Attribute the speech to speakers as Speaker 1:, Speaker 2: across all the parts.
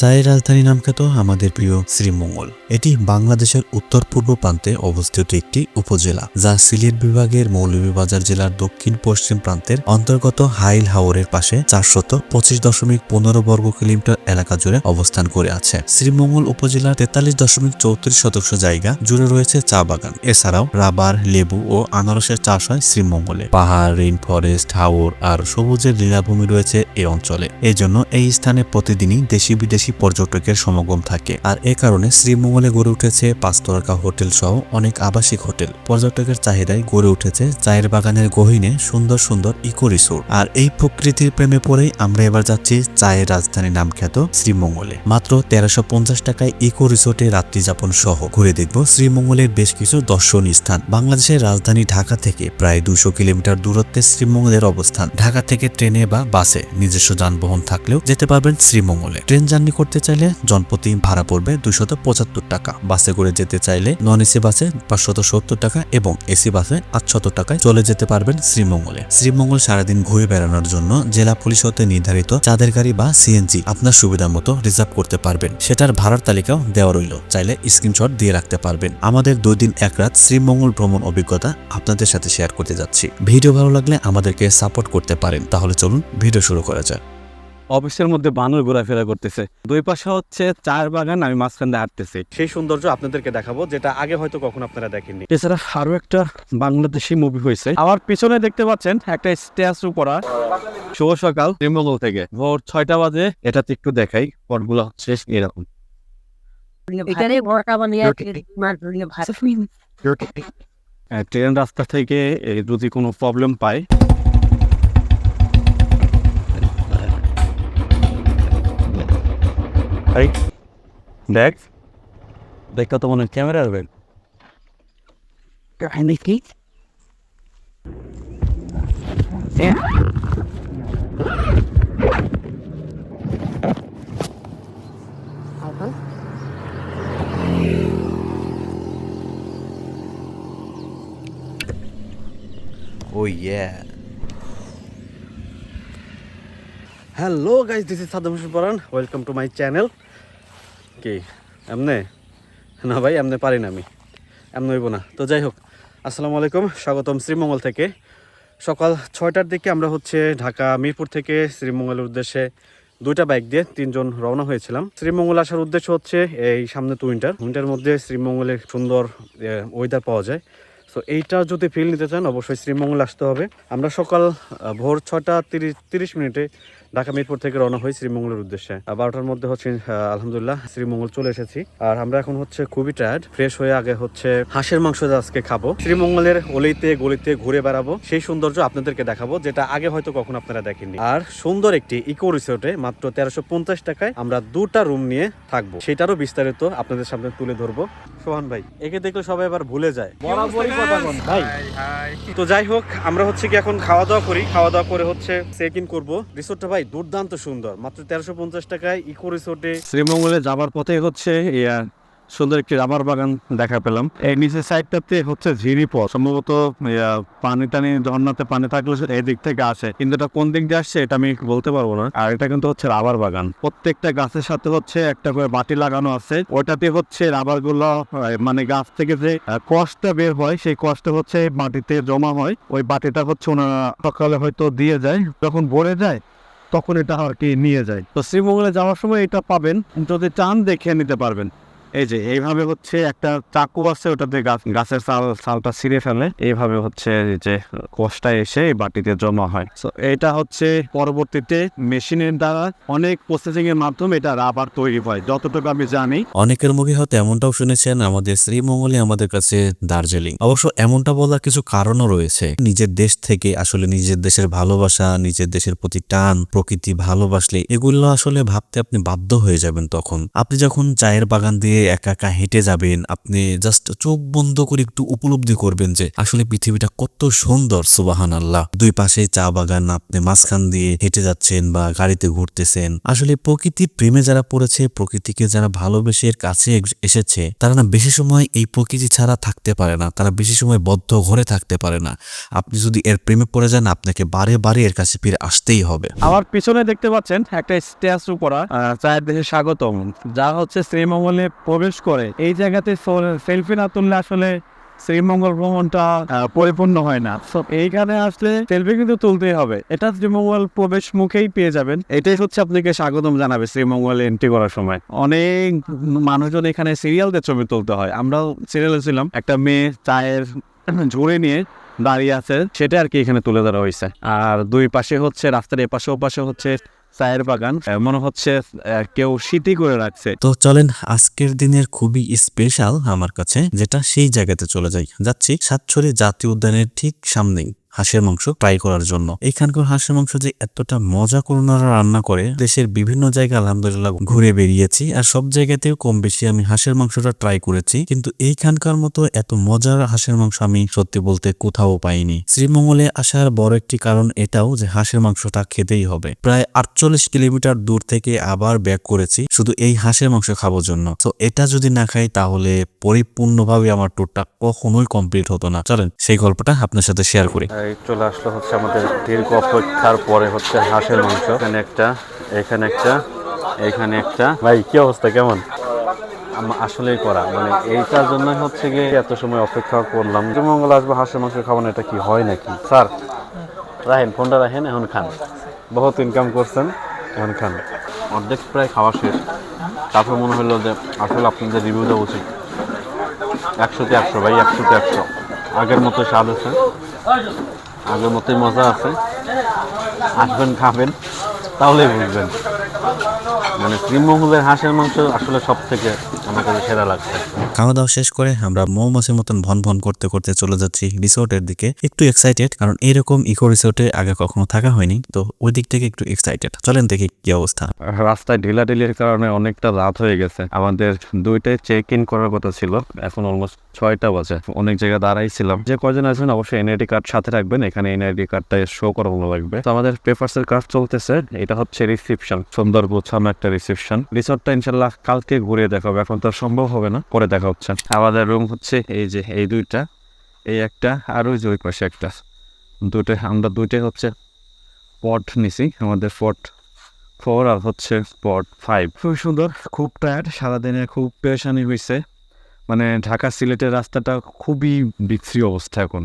Speaker 1: চায়ের রাজধানী নাম খ্যাত আমাদের প্রিয় শ্রীমঙ্গল। এটি বাংলাদেশের উত্তর পূর্ব প্রান্তে অবস্থিত একটি উপজেলা, যা সিলেট বিভাগের মৌলভীবাজার জেলার দক্ষিণ পশ্চিম প্রান্তের অন্তর্গত হাইল হাওরের পাশে চারশত পঁচিশ দশমিক পনেরো বর্গ কিলোমিটার এলাকা জুড়ে অবস্থান করে আছে। শ্রীমঙ্গল উপজেলার তেতাল্লিশ দশমিক চৌত্রিশ শতাংশ জায়গা জুড়ে রয়েছে চা বাগান। এছাড়াও রাবার, লেবু ও আনারসের চাষ হয় শ্রীমঙ্গলে। পাহাড়, রেইন ফরেস্ট, হাওর আর সবুজের লীলাভূমি রয়েছে এই অঞ্চলে। এই জন্য এই স্থানে প্রতিদিনই দেশি বিদেশি পর্যটকের সমাগম থাকে। আর এ কারণে শ্রীমঙ্গলে গড়ে উঠেছে পাঁচ পাঁচতরকা হোটেল সহ অনেক আবাসিক হোটেল। পর্যটকের চাহিদায় গড়ে উঠেছে চায়ের বাগানের গহীনে সুন্দর সুন্দর ইকো রিসোর্ট। আর এই প্রকৃতির প্রেমে পড়েই আমরা এবার যাচ্ছি চায়ের রাজধানী নাম খ্যাত শ্রীমঙ্গলে। মাত্র তেরোশো পঞ্চাশ টাকায় ইকো রিসোর্টে রাত্রি যাপন সহ ঘুরে দেখব শ্রীমঙ্গলের বেশ কিছু দর্শনীয় স্থান। বাংলাদেশের রাজধানী ঢাকা থেকে প্রায় দুশো কিলোমিটার দূরত্বে শ্রীমঙ্গলের অবস্থান। ঢাকা থেকে ট্রেনে বা বাসে নিজস্ব যানবাহন থাকলেও যেতে পারবেন শ্রীমঙ্গলে। ট্রেন জার্নি করতে চাইলে জনপ্রতি ভাড়া পড়বে দুশত পঁচাত্তর টাকা। বাসে করে যেতে চাইলে নন এসি বাসে পাঁচশত সত্তর টাকা এবং এসি বাসে আটশত টাকায় চলে যেতে পারবেন শ্রীমঙ্গলে। শ্রীমঙ্গল সারাদিন ঘুরে বেড়ানোর জন্য জেলা পুলিশ হতে নির্ধারিত চাঁদের গাড়ি বা সিএনজি আপনার সুবিধা মতো রিজার্ভ করতে পারবেন। সেটার ভাড়ার তালিকাও দেওয়া রইল। চাইলে স্ক্রিনশট দিয়ে রাখতে পারবেন। আমাদের দুই দিন এক রাত শ্রীমঙ্গল ভ্রমণ অভিজ্ঞতা আপনাদের সাথে শেয়ার করতে যাচ্ছি। ভিডিও ভালো লাগলে আমাদেরকে সাপোর্ট করতে পারেন। তাহলে চলুন ভিডিও শুরু করা যাক।
Speaker 2: অফিসের মধ্যে বানর ঘোরাফেরা করতেছে। দুই পাশে হচ্ছে চায়ের বাগান আমি মাঝখান দিয়ে হাঁটতেছি।
Speaker 3: সেই সৌন্দর্য আপনাদেরকে দেখাবো যেটা আগে হয়তো কখনো আপনারা দেখেননি।
Speaker 2: এছাড়া আরও একটা বাংলাদেশি মুভি হয়েছে। আমার পিছনে দেখতে পাচ্ছেন একটা স্ট্যাচু করা শুভ সকাল। শ্রীমঙ্গল থেকে। ভোর ছয়টা বাজে। এটাতে একটু দেখাই পটগুলো হচ্ছে এরকম। আহ, ট্রেন রাস্তা থেকে যদি কোনো প্রবলেম পায় এই, দেখ দেখা তো মনে হয় ক্যামেরা হবে
Speaker 4: নাকি
Speaker 3: ও ইয়া hello guys this is Saddam Hossain Poran welcome to my channel কি এমনে? না ভাই, এমনে পারি না আমি। এমন হইব না। তো যাই হোক, আসসালামু আলাইকুম, স্বাগতম শ্রীমঙ্গল থেকে। সকাল ছয়টার দিকে আমরা হচ্ছে ঢাকা, মিরপুর থেকে শ্রীমঙ্গলের উদ্দেশ্যে দুইটা বাইক দিয়ে তিনজন রওনা হয়েছিলাম। শ্রীমঙ্গল আসার উদ্দেশ্য হচ্ছে এই সামনে তো উইন্টার উইন্টার মধ্যে শ্রীমঙ্গলে সুন্দর ওয়েদার পাওয়া যায়। সো এইটা যদি ফিল নিতে চান, অবশ্যই শ্রীমঙ্গল আসতে হবে। আমরা সকাল ভোর ছটা তিরিশ তিরিশ মিনিটে ঢাকা মিরপুর থেকে রওনা হই শ্রীমঙ্গলের উদ্দেশ্যে। বারোটার মধ্যে হচ্ছে আলহামদুলিল্লাহ শ্রীমঙ্গল চলে এসেছি। আর আমরা এখন হচ্ছে খুবই টায়ার্ড ফ্রেশ হয়ে আগে হচ্ছে হাঁসের মাংস আজকে খাব শ্রীমঙ্গলের অলিতে গলিতে ঘুরে বেড়াবো সেই সৌন্দর্য আপনাদেরকে দেখাবো যেটা আগে হয়তো কখনো আপনারা দেখেননি। আর সুন্দর একটি ইকো রিসোর্টে মাত্র তেরোশো পঞ্চাশ টাকায় আমরা দুটা রুম নিয়ে থাকব। সেটারও বিস্তারিত আপনাদের সামনে তুলে ধরবো। সোহান ভাই একে দেখলে সবাই এবার ভুলে যায়। বরাবরই কথা বল। ভাই তো যাই হোক আমরা হচ্ছে কি এখন খাওয়া দাওয়া করি। খাওয়া দাওয়া করে হচ্ছে চেক ইন করব রিসোর্টটা ভাই, দুর্দান্ত সুন্দর। মাত্র তেরোশো পঞ্চাশ টাকায় ইকো রিসোর্টে
Speaker 2: শ্রীমঙ্গলে যাবার পথে হচ্ছে সুন্দর একটি রাবার বাগান দেখা পেলাম। এই নিচের সাইডটাতে হচ্ছে ঝিরি পথ। সম্ভবত পানি টানি, ঝর্ণাতে পানি থাকলে এই দিক থেকে আসে। কিন্তু এটা কোন দিক দিয়ে আসছে এটা আমি বলতে পারব না। আর এটা কিন্তু হচ্ছে রাবার বাগান। প্রত্যেকটা গাছের সাথে হচ্ছে একটা করে বাটি লাগানো আছে। ওটাতে হচ্ছে রাবারগুলো মানে গাছ থেকে যে কষ্টটা বের হয়, সেই কষটা হচ্ছে মাটিতে জমা হয়। ওই বাটিটা হচ্ছে ওনারা সকালে হয়তো দিয়ে যায়। যখন ভরে যায় তখন এটা আর কি নিয়ে যায়। তো শ্রীমঙ্গলে যাওয়ার সময় এটা পাবেন। যদি চান, দেখে নিতে পারবেন। এই যে, এইভাবে হচ্ছে একটা চাকু আছে ওটাতে গাছ গাছের চাল, চালটা ছিঁড়ে ফেলে। এইভাবে হচ্ছে যে, কোষটা এসে বাটিতে জমা হয়। তো এটা হচ্ছে পরবর্তীতে মেশিনের দ্বারা অনেক প্রসেসিং এর মাধ্যমে এটা রাবার তৈরি হয়, যতটুকু আমি জানি।
Speaker 1: অনেকের মুখে হয়তো এমনটাও শুনেছেন, আমাদের শ্রীমঙ্গলে আমাদের কাছে দার্জিলিং। অবশ্য এমনটা বলার কিছু কারণও রয়েছে। নিজের দেশ থেকে আসলে নিজের দেশের ভালোবাসা, নিজের দেশের প্রতি টান, প্রকৃতি ভালোবাসলে এগুলো আসলে ভাবতে আপনি বাধ্য হয়ে যাবেন তখন। আপনি যখন চায়ের বাগান দিয়ে একা একা হেঁটে যাবেন, আপনি জাস্ট চোখ বন্ধ করে একটু উপলব্ধি করবেন যে আসলে পৃথিবীটা কত সুন্দর সুবাহান আল্লাহ দুই পাশে চা বাগান, আপনি মাঝখান দিয়ে হেঁটে যাচ্ছেন বা গাড়িতে ঘুরতেছেন। আসলে প্রকৃতি প্রেমে যারা পড়েছে, প্রকৃতিকে যারা ভালোবেসে কাছে এসেছে, তারা না বেশি সময় এই প্রকৃতি ছাড়া থাকতে পারে না, তারা বেশি সময় বদ্ধ ঘরে থাকতে পারে না। আপনি যদি এর প্রেমে পড়ে যান, আপনাকে বারে বারে এর কাছে ফিরে আসতেই হবে।
Speaker 2: আমার পিছনে দেখতে পাচ্ছেন একটা স্ট্যাচু করা চায়ের দেশে স্বাগতম, যা হচ্ছে শ্রীমঙ্গলে প্রবেশ করে। এই জায়গাতে সেলফি না তুললে আসলে শ্রীমঙ্গল ভ্রমণটা পরিপূর্ণ হয় না। এইখানে আসলে সেলফি কিন্তু তুলতেই হবে। এটা শ্রীমঙ্গল প্রবেশ মুখেই পেয়ে যাবেন। এটাই হচ্ছে আপনাকে স্বাগতম জানাবে শ্রীমঙ্গল এন্ট্রি করার সময়। অনেক মানুষজন এখানে সিরিয়াল দিয়ে ছবি তুলতে হয়। আমরাও সিরিয়ালে ছিলাম। একটা মেয়ে চায়ের ঝুড়ে নিয়ে দাঁড়িয়ে আছে। সেটা আর কি এখানে তুলে ধরা হয়েছে। আর দুই পাশে হচ্ছে, রাস্তার এপাশে ওপাশে হচ্ছে চায়ের বাগান মনে হচ্ছে কেউ সিটি করে রাখছে।
Speaker 1: তো চলেন, আজকের দিনের খুবই স্পেশাল আমার কাছে, যেটা সেই জায়গাতে চলে যাই। যাচ্ছি সাতছড়ি জাতীয় উদ্যানের ঠিক সামনেই। হাঁসের মাংস ট্রাই করার জন্য। এখানকার হাঁসের মাংস যে এতটা মজা করে ওনারা রান্না করে, দেশের বিভিন্ন জায়গা আলহামদুলিল্লাহ ঘুরে বেরিয়েছি আর সব জায়গাতেও কম বেশি আমি হাঁসের মাংসটা ট্রাই করেছি। কিন্তু এইখানকার মতো এত মজার হাঁসের মাংস আমি সত্যি বলতে কোথাও পাইনি। শ্রীমঙ্গলে আসার বড় একটি কারণ এটাও যে হাঁসের মাংসটা খেতেই হবে। প্রায় আটচল্লিশ কিলোমিটার দূর থেকে আবার ব্যাক করেছি, শুধু এই হাঁসের মাংস খাবার জন্য। তো এটা যদি না খাই তাহলে পরিপূর্ণভাবে আমার ট্যুরটা কখনোই কমপ্লিট হতো না। চলেন সেই গল্পটা আপনার সাথে শেয়ার করি।
Speaker 3: চলে আসলো হচ্ছে আমাদের দীর্ঘ অপেক্ষার পরে হচ্ছে হাঁসের মাংস। এখানে একটা এখানে একটা এখানে একটা। ভাই কি অবস্থা? কেমন? আসলেই করা। মানে এইটার জন্য হচ্ছে গিয়ে এত সময় অপেক্ষা করলাম। যে মঙ্গল আসবে হাঁসের মাংস খাব না এটা কি হয় নাকি? স্যার রাহেন ফোনটা রাখেন এখন খান। বহুত ইনকাম করছেন এখন খান। অর্ধেক প্রায় খাওয়া শেষ। তারপর মনে হলো যে আসলে আপনাদের রিভিউ দেওয়া উচিত। একশোতে একশো ভাই একশোতে একশো। আগের মতো স্বাদ আছে। আগের মতোই মজা আছে। আসবেন খাবেন তাহলেই বুঝবেন। মানে শ্রীমঙ্গলের হাঁসের মাংস আসলে সব থেকে আমার কাছে সেরা লাগছে।
Speaker 1: খাওয়া দাওয়া শেষ করে আমরা মৌমাছির মতন ভন ভন করতে করতে চলে যাচ্ছি রিসোর্টের দিকে। একটু এক্সাইটেড কারণ এরকম ইকো রিসোর্টে আগে কখনো থাকা হয়নি। তো ওই দিক থেকে একটু এক্সাইটেড চলেন দেখি কি অবস্থা।
Speaker 2: রাস্তায় ঢিলাঢিলির কারণে অনেকটা রাত হয়ে গেছে। আমাদের দুইটায় চেক ইন করার কথা ছিল। এখন অলমোস্ট ছয়টা বাজে। অনেক জায়গায় দাঁড়াইছিলাম যে কয়জন আছেন অবশ্যই এনআইডি কার্ড সাথে রাখবেন। এখানে এনআইডি কার্ডটা শো করানো লাগবে। তো আমাদের পেপারস এর কাজ চলতেছে। এটা হচ্ছে রিসিপশন সুন্দর গোছানো একটা রিসিপশন রিসোর্টটা ইনশাল্লাহ কালকে ঘুরিয়ে দেখাবো। এখন তো সম্ভব হবে না, পরে দেখা হচ্ছে। আমাদের রুম হচ্ছে এই যে, এই দুইটা, এই একটা, আর ওই যে ওই পাশে একটা। দুটো আমরা দুইটাই হচ্ছে পট নিছি, আমাদের পট ফোর আর হচ্ছে পট ফাইভ খুব সুন্দর, খুব টায়ার্ড সারাদিনে খুব পেরেশানি হয়েছে মানে ঢাকা সিলেটের রাস্তাটা খুবই বিচ্ছিরি অবস্থা এখন।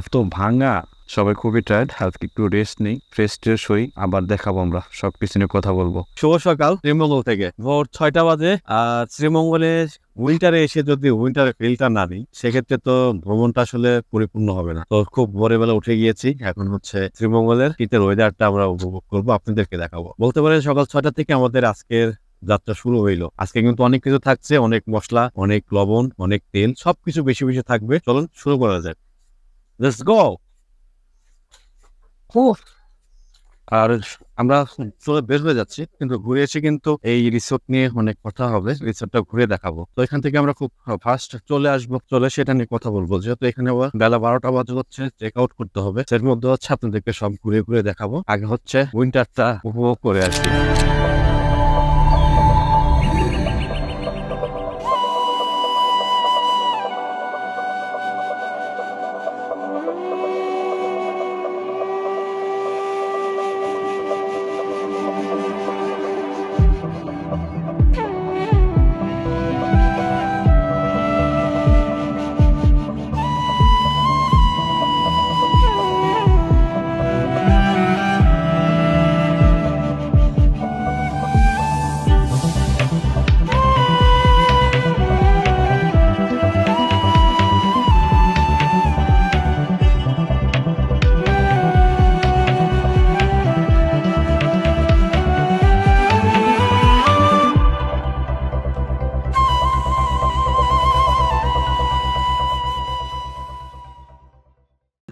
Speaker 2: এত ভাঙা, সবাই খুবই টায়ার্ড আজকে একটু রেস্ট নেই ফ্রেশ ট্রেশ হই আবার দেখাবো আমরা সব কিছু নিয়ে কথা বলব। শুভ সকাল, শ্রীমঙ্গল থেকে। ভোর ছয়টা বাজে, আর শ্রীমঙ্গলে উইন্টারে এসে যদি উইন্টার ফিলটা না নিই, সেক্ষেত্রে তো ভ্রমণটা আসলে পরিপূর্ণ হবে না। তো খুব ভোরবেলা উঠে গিয়েছি, এখন হচ্ছে শ্রীমঙ্গলের শীতের ওয়েদারটা আমরা উপভোগ করব, আপনাদেরকে দেখাবো। বলতে পারেন সকাল ছয়টা থেকে আমাদের আজকের যাত্রা শুরু হইল। আজকে কিন্তু অনেক কিছু থাকছে, অনেক মশলা, অনেক লবণ, অনেক তেল, সবকিছু বেশি বেশি থাকবে। চলুন শুরু করা যাক। লেটস গো আর আমরা চলে বের হয়ে যাচ্ছি কিন্তু ঘুরে এসে কিন্তু এই রিসোর্ট নিয়ে অনেক কথা হবে। রিসোর্টটা ঘুরে দেখাবো। তো এখান থেকে আমরা খুব ফার্স্ট চলে আসব। চলে সেটা নিয়ে কথা বলব। যেহেতু এখানে বেলা বারোটা বাজে হচ্ছে চেক আউট করতে হবে। এর মধ্যে হচ্ছে আপনাদেরকে সব ঘুরে ঘুরে দেখাবো। আগে হচ্ছে উইন্টারটা উপভোগ করে আসি।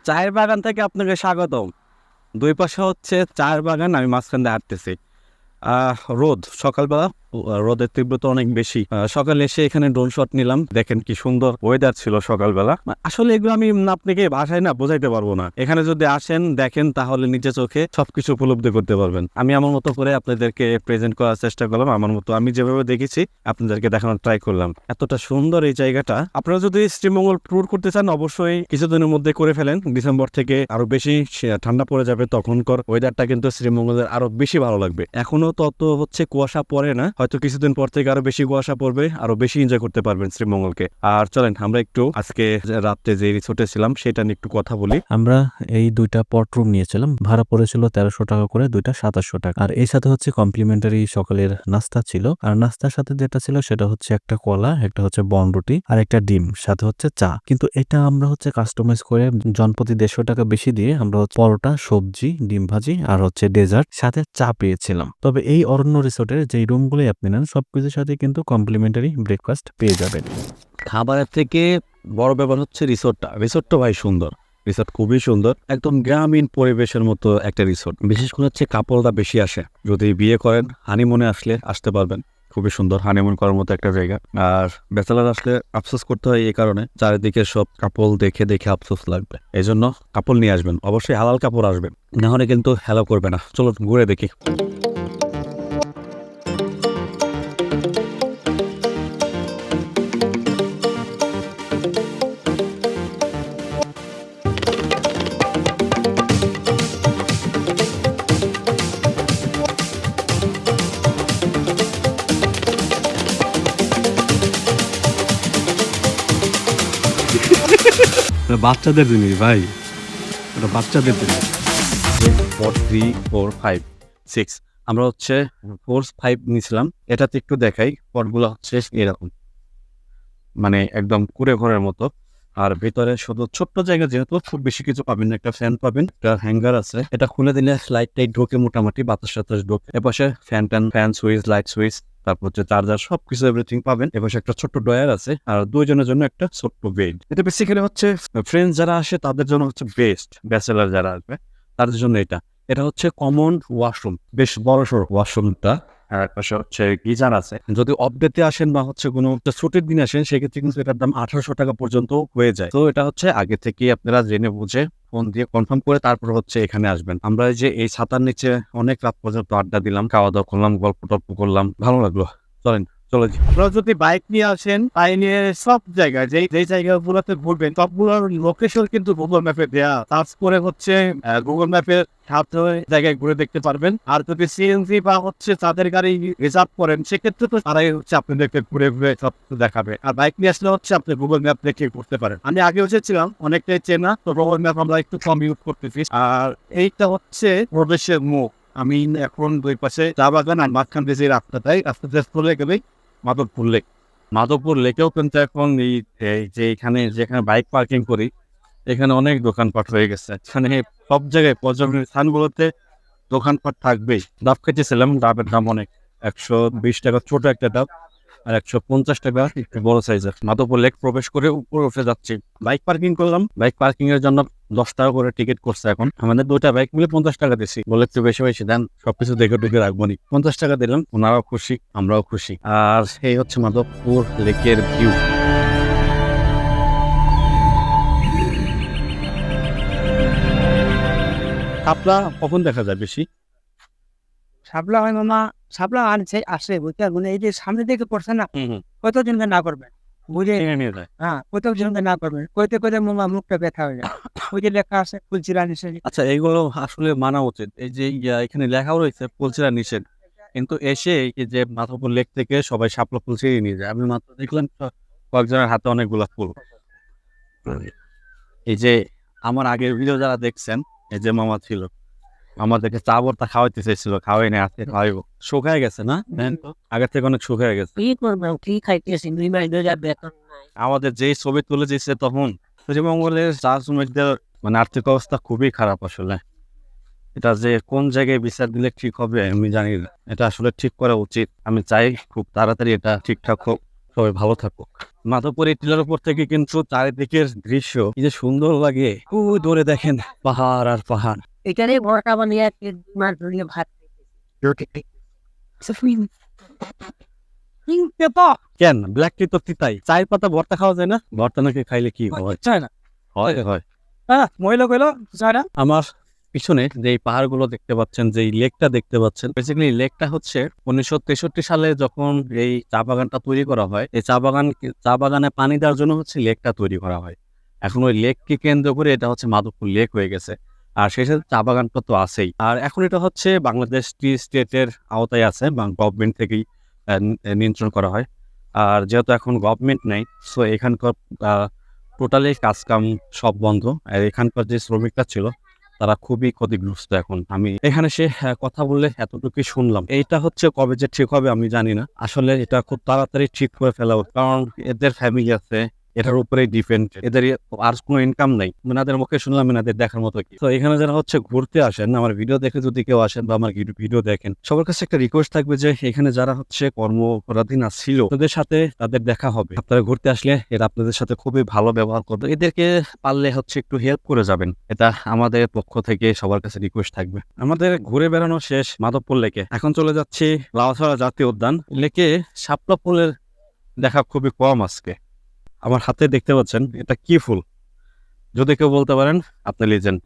Speaker 2: চায়ের বাগান থেকে আপনাকে স্বাগতম। দুই পাশে হচ্ছে চায়ের বাগান, আমি মাঝখান দিয়ে হাঁটতেছি। রোদ, সকালবেলা রোদের তীব্রতা অনেক বেশি। সকালে এসে এখানে ড্রোন শট নিলাম। দেখেন কি সুন্দর ওয়েদার ছিল সকালবেলা। আসলে এগুলো আমি আপনাকে ভাষায় না বোঝাইতে পারব না। এখানে যদি আসেন, দেখেন, তাহলে নিজে চোখে সবকিছু উপলব্ধি করতে পারবেন। আমি আমার মতো করে আপনাদেরকে প্রেজেন্ট করার চেষ্টা করলাম। আমার মতো আমি যেভাবে দেখেছি, আপনাদেরকে দেখানোর ট্রাই করলাম। এতটা সুন্দর এই জায়গাটা। আপনারা যদি শ্রীমঙ্গল ট্যুর করতে চান, অবশ্যই কিছুদিনের মধ্যে করে ফেলেন। ডিসেম্বর থেকে আরও বেশি ঠান্ডা পড়ে যাবে, তখনকার ওয়েদারটা কিন্তু শ্রীমঙ্গলের আরও বেশি ভালো লাগবে। এখনও তত হচ্ছে কুয়াশা পড়ে না। হয়তো কিছুদিন পর থেকে আরও বেশি কুয়াশা পড়বে, আরও বেশি এনজয় করতে পারবেন শ্রীমঙ্গলকে। আর চলেন, আমরা একটু আজকে রাত্রে যে রিসোর্টে ছিলাম, সেটা নিয়ে একটু কথা বলি।
Speaker 1: আমরা এই দুইটা পট রুম নিয়েছিলাম, ভাড়া পড়েছিল তেরোশো টাকা করে, দুইটা সাতাশশো টাকা। আর এই সাথে হচ্ছে কমপ্লিমেন্টারি সকালের নাস্তা ছিল। আর নাস্তার সাথে যেটা ছিল, সেটা হচ্ছে একটা কলা, একটা হচ্ছে বনরুটি আর একটা ডিম, সাথে হচ্ছে চা। কিন্তু এটা আমরা হচ্ছে কাস্টমাইজ করে জনপ্রতি দেড়শো টাকা বেশি দিয়ে আমরা পরোটা, সবজি, ডিম ভাজি, আর হচ্ছে ডেজার্ট সাথে চা পেয়েছিলাম। তবে এই অরণ্য রিসোর্টের যে রুমগুলোই আপনি নেন, সবকিছুর সাথে কিন্তু কমপ্লিমেন্টারি ব্রেকফাস্ট পেয়ে যাবেন।
Speaker 2: খাবারের থেকে বড় ব্যাপার হচ্ছে রিসোর্টটা। রিসোর্টটা ভাই সুন্দর। রিসোর্ট খুবই সুন্দর। একদম গ্রামীণ পরিবেশের মতো একটা রিসোর্ট। বিশেষ করে হচ্ছে কাপড়টা বেশি আসে। যদি বিয়ে করেন হানিমুনে আসলে আসতে পারবেন। খুবই সুন্দর হানিমুন করার মতো একটা জায়গা। আর ব্যাচেলার আসলে আফসোস করতে হয় এই কারণে। চারিদিকে সব কাপড় দেখে দেখে আফসোস লাগবে। এই জন্য কাপড় নিয়ে আসবেন। অবশ্যই হালাল কাপড় আসবেন না হলে কিন্তু হেলো করবে না। চলো ঘুরে দেখি। বাচ্চাদের জিনিস ভাই। এটা বাচ্চাদের জিনিস। Four three four five six আমরা হচ্ছে ফোর ফাইভ নিয়েছিলাম এটাতে একটু দেখাই। পটগুলো হচ্ছে এরকম। মানে একদম কুড়ে ঘরের মতো। আর ভিতরে শুধু ছোট্ট জায়গা যেহেতু, খুব বেশি কিছু পাবেন একটা ফ্যান পাবেন, একটা হ্যাঙ্গার আছে। এটা খুলে দিলে লাইট টাইট ঢোকে মোটামুটি বাতাস সাতাস ঢোকে। এপাশে ফ্যান ট্যান ফ্যান সুইচ লাইট সুইচ তারপর হচ্ছে চার্জার, সবকিছু এভরিথিং পাবেন। এবং একটা ছোট্ট ডয়ার আছে, আর দুইজনের জন্য একটা ছোট্ট বেড এটা বেসিক্যালি হচ্ছে ফ্রেন্ডস যারা আসে তাদের জন্য হচ্ছে বেস্ট ব্যাচেলার যারা আসবে, তাদের জন্য এটা। এটা হচ্ছে কমন ওয়াশরুম বেশ বড় সড়ো ওয়াশরুমটা হচ্ছে গিজার আছে? যদি অপডেটে আসেন বা হচ্ছে কোনো ছুটির দিন আসেন, সেক্ষেত্রে কিন্তু এটার দাম আঠারোশো টাকা পর্যন্ত হয়ে যায়। তো এটা হচ্ছে আগে থেকে আপনারা জেনে বুঝে ফোন দিয়ে কনফার্ম করে তারপর হচ্ছে এখানে আসবেন। আমরা যে এই ছাতার নিচে অনেক রাত পর্যন্ত আড্ডা দিলাম খাওয়া দাওয়া করলাম গল্প টল্প করলাম, ভালো লাগল। চলেন। চলে
Speaker 5: যদি বাইক নিয়ে আসেন, তাই নিয়ে সব জায়গায়, যেই যেই জায়গাগুলোতে ঘুরবেন, সবগুলোর লোকেশন কিন্তু গুগল ম্যাপে দেয়া। সার্চ করে হচ্ছে গুগল ম্যাপের সাথে জায়গায় ঘুরে দেখতে পারবেন। আর যদি সিএনজি বা হচ্ছে তাদের গাড়ি রিজার্ভ করেন, সেক্ষেত্রে তো তারাই হচ্ছে আপনাদেরকে ঘুরে ঘুরে সব দেখাবে। আর বাইক নিয়ে আসলে হচ্ছে আপনি গুগল ম্যাপ দেখে ঘুরতে পারেন। আমি আগে এসেছিলাম, অনেকটাই চেনা, তো গুগল ম্যাপ আমরা একটু কম ইউজ করতেছি। আর এইটা হচ্ছে প্রবেশের মুখ। আমি এখন দুই পাশে চা বাগান আর মাঝখান দিয়ে যে রাস্তাটাই রাস্তা শেষ করে গেলেই মাধবপুর লেক মাধবপুর লেকেও কিন্তু এখন এই যে এখানে, যেখানে বাইক পার্কিং করি, এখানে অনেক দোকানপাট হয়ে গেছে। এখানে সব জায়গায় পর্যটন স্থানগুলোতে দোকানপাট থাকবেই। ডাব খেতেছিলাম ডাবের দাম অনেক। একশো বিশ টাকা ছোট একটা ডাব। আর একশো পঞ্চাশ টাকা একটু বড় সাইজের মাধবপুর লেক প্রবেশ করে উপরে উঠে যাচ্ছি। বাইক পার্কিং করলাম। বাইক পার্কিং এর জন্য দশ টাকা করে টিকিট করছে এখন। আমাদের দুইটা বাইক মিলে পঞ্চাশ টাকা দিছি। বলে একটু বেশি বেশি দেন সবকিছু দেখে টুকে রাখব নি। পঞ্চাশ টাকা দিলাম, ওনারাও খুশি, আমরাও খুশি। আর এই হচ্ছে মাধবপুর লেকের ভিউ কাপলা কখন দেখা যায় বেশি?
Speaker 4: সাপলা হয় মামা সাপলা আনছে আসে বুঝতে পারবেন এই যে সামনে থেকে পড়ছে না কতজনকে না করবেন বুঝে হ্যাঁ কতজনকে না করবেন কইতে কইতে মামা মুখটা ব্যথা হয়ে যায়। ওই যে লেখা আছে ফুলচিরা নিচে
Speaker 2: আচ্ছা এইগুলো আসলে মানা উচিত। এই যে এখানে লেখাও রয়েছে ফুলচিরা নিষেধ কিন্তু এসে যে মাথাপুর লেক থেকে সবাই শাপলা ফুল ছিঁড়ে নিয়ে যায়। আমি মাত্র দেখলাম কয়েকজনের হাতে অনেকগুলা ফুল। এই যে আমার আগের ভিডিও যারা দেখছেন এই যে মামা ছিল আমাদেরকে চা বর্তা খাওয়াইতে চাইছিল খাওয়াই না আজকে খাওয়াইবো। শুকায় গেছে না? আগের থেকে অনেক শুকায় গেছে।
Speaker 4: কি কি খাইতেছি? দুই মাস ধরে বেতন
Speaker 2: আমাদের যেই ছবি তুলে দিচ্ছে তখন পশ্চিমবঙ্গের চা শ্রমিকদের মানে আর্থিক অবস্থা খুবই খারাপ আসলে। এটা যে কোন জায়গায় বিচার দিলে ঠিক হবে আমি জানি না। এটা আসলে ঠিক করা উচিত। আমি চাই খুব তাড়াতাড়ি এটা ঠিকঠাক হোক সবাই ভালো থাকুক। মাধবপুর এই টিলার উপর থেকে কিন্তু চারিদিকের দৃশ্য কি যে সুন্দর লাগে। খুব দূরে দেখেন পাহাড় আর পাহাড়।
Speaker 4: এখানে ভরটা বানিয়ে আজকে দুই মাস ধরে ভাত
Speaker 2: কেন? ব্ল্যাক টি তো তিতাই। চায়ের পাতা ভর্তা খাওয়া যায় না? ভর্তা নাকি খাইলে কি হয়?
Speaker 4: চায় না।
Speaker 2: হয় হয়।
Speaker 4: হ্যাঁ মহিলা কইলো চায় না?
Speaker 2: আমার পিছনে যে এই পাহাড়গুলো দেখতে পাচ্ছেন যে এই লেকটা দেখতে পাচ্ছেন বেসিক্যালি লেকটা হচ্ছে উনিশশো তেষট্টি সালে যখন এই চা বাগানটা তৈরি করা হয় এই চা বাগান চা বাগানে পানি দেওয়ার জন্য হচ্ছে লেকটা তৈরি করা হয়। এখন ওই লেককে কেন্দ্র করে এটা হচ্ছে মাধবপুর লেক হয়ে গেছে। আর সেই সাথে চা বাগানটা তো আছেই। আর এখন এটা হচ্ছে বাংলাদেশ টি স্টেটের আওতায় আছে বা গভর্নমেন্ট থেকেই নিয়ন্ত্রণ করা হয়। আর যেহেতু এখন গভর্নমেন্ট নেই সো এখানকার টোটালি কাজকাম সব বন্ধ। আর এখানকার যে শ্রমিকরা ছিল তারা খুবই ক্ষতিগ্রস্ত এখন। আমি এখানে সে আহ, কথা বললে এতটুকুই শুনলাম। এইটা হচ্ছে কবে যে ঠিক হবে আমি জানি না। আসলে এটা খুব তাড়াতাড়ি ঠিক করে ফেলা কারণ এদের ফ্যামিলি আছে এটার উপরেই ডিপেন্ড এদের আর কোনো ইনকাম নাই। এনাদের মুখে শুনলাম এনাদের দেখার মতো কি। তো এখানে যারা হচ্ছে ঘুরতে আসেন, আমার ভিডিও দেখে যদি কেউ আসেন বা আমার ভিডিও দেখেন, সবার কাছে একটা রিকোয়েস্ট থাকবে যে এখানে যারা হচ্ছে কর্মপরাধীন ছিল তাদের সাথে তাদের দেখা হবে। আপনারা ঘুরতে আসলে এরা আপনাদের সাথে খুবই ভালো ব্যবহার করবে। এদেরকে পারলে হচ্ছে একটু হেল্প করে যাবেন। এটা আমাদের পক্ষ থেকে সবার কাছে রিকোয়েস্ট থাকবে। আমাদের ঘুরে বেড়ানো শেষ, মাধবপুর লেকে। এখন চলে যাচ্ছি লাউছড়া জাতীয় উদ্যান। লেকে শাপলা ফুলের দেখা খুবই কম আজকে। আমার হাতে দেখতে পাচ্ছেন, এটা কি ফুল? যদি কেউ বলতে পারেন, আপনি লিজেন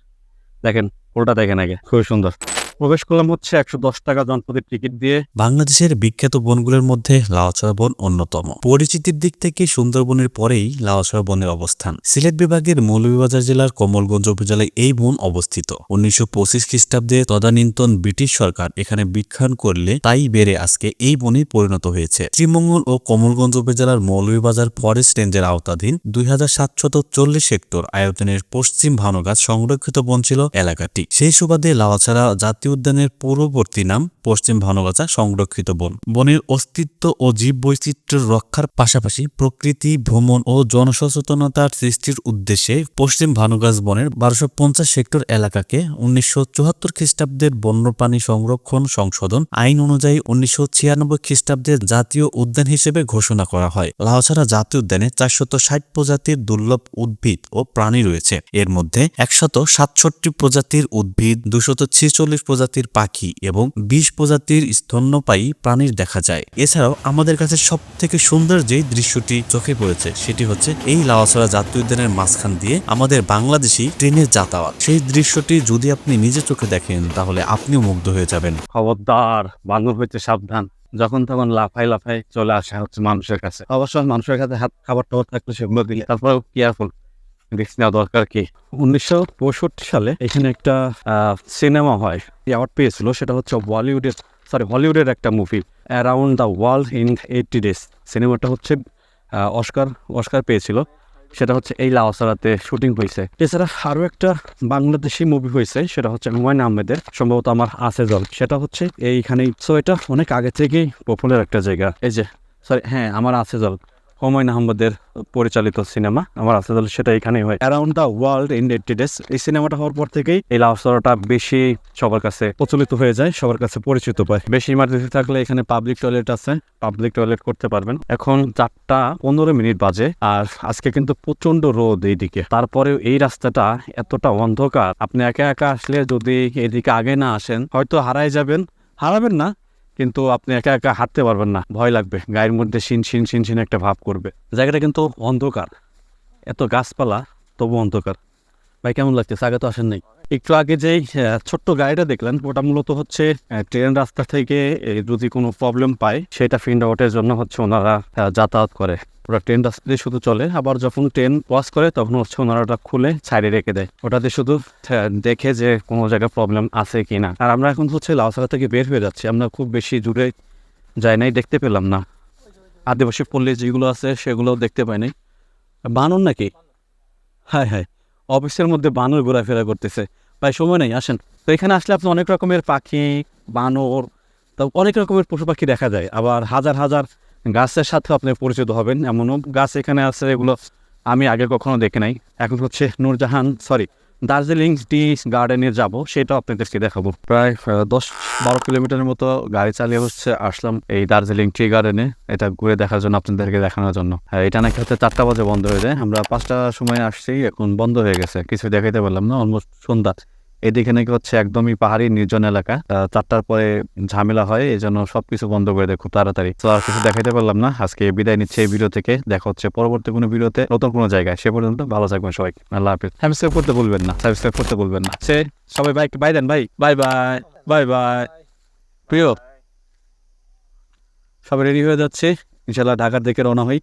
Speaker 2: দেখেন, ফুলটা দেখেন আগে, খুবই সুন্দর। প্রবেশ করলাম হচ্ছে একশো দশ টাকা জনপদের টিকিট দিয়ে।
Speaker 1: বাংলাদেশের বিখ্যাত বনগুলোর মধ্যে লাউছড়া বন অন্যতম। পরিচিতির দিক থেকে সুন্দরবনের পরেই লাউছড়া বনের অবস্থান। সিলেট বিভাগের মৌলভীবাজার জেলার কমলগঞ্জ উপজেলায় এই বন অবস্থিত। উনিশশো পঁচিশ খ্রিস্টাব্দে তদানীন্তন ব্রিটিশ সরকার এখানে বিক্ষান করলে তাই বেড়ে আজকে এই বনে পরিণত হয়েছে। শ্রীমঙ্গল ও কমলগঞ্জ উপজেলার মৌলভীবাজার ফরেস্ট রেঞ্জের আওতাধীন দুই হাজার সাতশত চল্লিশ হেক্টর আয়তনের পশ্চিম ভানগাছ সংরক্ষিত বন ছিল এলাকাটি। সেই সুবাদে লাওয়াছড়া জাতীয় উদ্যানের পূর্ববর্তী নাম পশ্চিম ভানুগাছা সংরক্ষিত বন। বনের অস্তিত্ব ও জীব বৈচিত্র্য রক্ষার পাশাপাশি প্রকৃতি, ভ্রমণ ও জনসচেতনতার সৃষ্টির উদ্দেশ্যে পশ্চিম ভানুগাছ বনের বারোশো পঞ্চাশ হেক্টর এলাকাকে উনিশশো চুয়াত্তর খ্রিস্টাব্দের বন্যপ্রাণী সংরক্ষণ সংশোধন আইন অনুযায়ী উনিশশো ছিয়ানব্বই খ্রিস্টাব্দে জাতীয় উদ্যান হিসেবে ঘোষণা করা হয়। লাউছড়া জাতীয় উদ্যানে চারশত ষাট প্রজাতির দুর্লভ উদ্ভিদ ও প্রাণী রয়েছে। এর মধ্যে একশত সাতষট্টি প্রজাতির উদ্ভিদ, দুশত ছেচল্লিশ প্রজাতির পাখি এবং বিশ প্রজাতির স্তন্যপায়ী প্রাণীর দেখা যায়। এছাড়াও আমাদের কাছে সব থেকে সুন্দর যে দৃশ্যটি চোখে পড়েছে সেটি হচ্ছে এই লাওয়াছড়া জাতীয় উদ্যানের মাঝখান দিয়ে আমাদের বাংলাদেশি ট্রেনের যাতায়াত। সেই দৃশ্যটি যদি আপনি নিজে চোখে দেখেন, তাহলে আপনিও মুগ্ধ হয়ে যাবেন।
Speaker 2: খবরদার, বানর হইতে সাবধান। যখন তখন লাফাই লাফাই চলে আসে হচ্ছে মানুষের কাছে। অবশ্য মানুষের কাছে হাত খাবার টাবার থাকলে সেগুলো দিলে। তারপরেও কেয়ারফুল রিস্ক নেওয়া দরকার কি? উনিশশো পঁয়ষট্টি সালে এখানে একটা সিনেমা হয়। অ্যাওয়ার্ড পেয়েছিল সেটা হচ্ছে বলিউডের সরি হলিউডের একটা movie around the world in eighty days সিনেমাটা হচ্ছে অস্কার অস্কার পেয়েছিল। সেটা হচ্ছে এই লাওসারাতে শুটিং হয়েছে। এছাড়া আরও একটা বাংলাদেশি মুভি হয়েছে, সেটা হচ্ছে হুমায়ুন আহমেদের, সম্ভবত আমার আছে জল। সেটা হচ্ছে এইখানেই সো এটা অনেক আগে থেকেই পপুলার একটা জায়গা। এই যে সরি হ্যাঁ আমার আছে জল। হুমায়ুন আহমেদের পরিচালিত সিনেমা আমার আছে জল সেটা এখানেই হয়। Around the world in eighty days এই সিনেমাটা হওয়ার পর থেকেই এই লাউসারাটা বেশি সবার কাছে প্রচলিত হয়ে যায় সবার কাছে পরিচিত পায়। বেশি ইমার্জেন্সি থাকলে এখানে পাবলিক টয়লেট আছে পাবলিক টয়লেট করতে পারবেন। এখন চারটা পনেরো মিনিট বাজে আর আজকে কিন্তু প্রচণ্ড রোদ এইদিকে। তারপরেও এই রাস্তাটা এতটা অন্ধকার আপনি একা একা আসলে যদি এদিকে আগে না আসেন হয়তো হারাই যাবেন। হারাবেন না কিন্তু আপনি একা একা হাঁটতে পারবেন না। ভয় লাগবে। গায়ের মধ্যে শিন শিন শিন শিন একটা ভাব করবে। জায়গাটা কিন্তু অন্ধকার। এত গাছপালা তবু অন্ধকার। ভাই, কেমন লাগছে? আগে তো আসেন নাই। একটু আগে যেই ছোট্ট গাড়িটা দেখলেন, ওটা মূলত হচ্ছে ট্রেন রাস্তা থেকে যদি কোনো প্রবলেম পায়, সেটা ফিন্ড আউটের জন্য হচ্ছে ওনারা যাতায়াত করে। ওরা ট্রেন রাস্তা দিয়ে শুধু চলে, আবার যখন ট্রেন ক্রস করে, তখন হচ্ছে ওনারা ওটা খুলে সাইডে রেখে দেয়। ওটাতে শুধু দেখে যে কোনো জায়গায় প্রবলেম আছে কি না আর আমরা এখন হচ্ছে লাউসারা থেকে বের হয়ে যাচ্ছি। আমরা খুব বেশি দূরে যাই নাই, দেখতে পেলাম না। আদিবাসী পল্লী যেগুলো আছে, সেগুলোও দেখতে পাই নাই। বানর নাকি? হ্যাঁ হ্যাঁ। অফিসের মধ্যে বানর ঘোরাফেরা করতেছে। প্রায় সময় নেই, আসেন। তো এখানে আসলে আপনি অনেক রকমের পাখি, বানর, তো অনেক রকমের পশু পাখি দেখা যায়। আবার হাজার হাজার গাছের সাথে আপনি পরিচিত হবেন। এমনও গাছ এখানে আছে, এগুলো আমি আগে কখনো দেখে নাই। এখন হচ্ছে নূরজাহান সরি দার্জিলিং টি গার্ডেনে যাব সেটাও আপনাদেরকে দেখাবো। প্রায় দশ বারো কিলোমিটারের মতো গাড়ি চালিয়ে হচ্ছে আসলাম এই দার্জিলিং টি গার্ডেনে। এটা ঘুরে দেখার জন্য আপনাদেরকে দেখানোর জন্য। হ্যাঁ, এটা নাকি হচ্ছে চারটা বাজে বন্ধ হয়ে যায়। আমরা পাঁচটার সময় আসছি এখন বন্ধ হয়ে গেছে। কিছু দেখাইতে পারলাম না অলমোস্ট সন্ধ্যা। এদিকে নাকি হচ্ছে একদমই পাহাড়ি, নির্জন এলাকা। চারটার পরে ঝামেলা হয়, এই জন্য সবকিছু বন্ধ করে দেয় খুব তাড়াতাড়ি। তো আর কিছু দেখাইতে পারলাম না। আজকে বিদায় নিচ্ছে এই ভিডিও থেকে। দেখা হচ্ছে পরবর্তী কোনো ভিডিওতে নতুন কোনো জায়গায়। সে পর্যন্ত ভালো থাকবেন সবাই। আল্লাহ হাফিজ। সাবস্ক্রাইব করতে বলবেন না। সাবস্ক্রাইব করতে বলবেন না। সে সবাই বাই বাই দেন ভাই। বাই বাই বাই বাই প্রিয়, সবাই রেডি হয়ে যাচ্ছে। ইনশাল্লাহ ঢাকার দিকে রওনা হই।